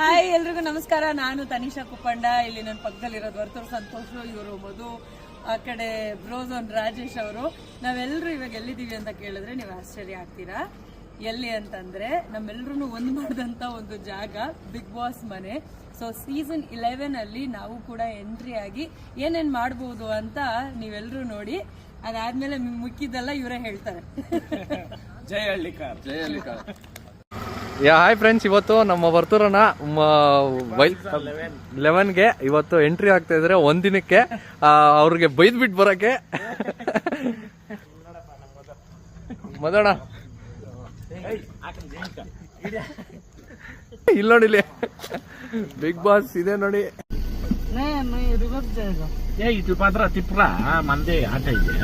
Hi ಎಲ್ರಿಗೂ ನಮಸ್ಕಾರ. ನಾನು ತನಿಷಾ ಕುಪ್ಪಂಡ. ಇಲ್ಲಿ ನನ್ನ ಪಕ್ಕದಲ್ಲಿರೋದು ವರ್ತೂರು ಸಂತೋಷ್ ಇವರು ಮಧು, ಆ ಕಡೆ ಬ್ರೋಝೋನ್ ರಾಜೇಶ್ ಅವರು. ನಾವೆಲ್ಲರೂ ಇವಾಗ ಎಲ್ಲಿದ್ದೀವಿ ಅಂತ ಕೇಳಿದ್ರೆ ನೀವು ಆಶ್ಚರ್ಯ ಆಗ್ತೀರಾ? ಎಲ್ಲಿ ಅಂತಂದ್ರೆ ನಮ್ಮೆಲ್ಲರೂ ಒಂದು ಮಾಡಿದಂತ ಒಂದು ಜಾಗ ಬಿಗ್ ಬಾಸ್ ಮನೆ. ಸೊ ಸೀಸನ್ ಇಲೆವೆನ್ ಅಲ್ಲಿ ನಾವು ಕೂಡ ಎಂಟ್ರಿ ಆಗಿ ಏನೇನ್ ಮಾಡ್ಬೋದು ಅಂತ ನೀವೆಲ್ಲರೂ ನೋಡಿ. ಅದಾದ್ಮೇಲೆ ಮುಕ್ಕಿದ್ದೆಲ್ಲ ಇವರೇ ಹೇಳ್ತಾರೆ. ಜಯ ಹಳ್ಳಿಕಾರ್. ಜಯ ಯಾ ಹಾಯ್ ಫ್ರೆಂಡ್ಸ್ ಇವತ್ತು ನಮ್ಮ ವರ್ತೂರನ ಲೆವೆನ್ಗೆ ಇವತ್ತು ಎಂಟ್ರಿ ಆಗ್ತಾ ಇದ್ರೆ ಒಂದ್ ದಿನಕ್ಕೆ ಆ, ಅವ್ರಿಗೆ ಬೈದ್ ಬಿಟ್ಟು ಬರಕ್ಕೆ. ಮದೋಣ ಇಲ್ಲ ನೋಡಿ ಇಲ್ಲಿ. ಬಿಗ್ ಬಾಸ್ ಇದೆ ನೋಡಿ. ಏ ಇದು ಮಾತ್ರ ತಿಪ್ರ ಮಂದೆ ಆಟ ಇದೆ.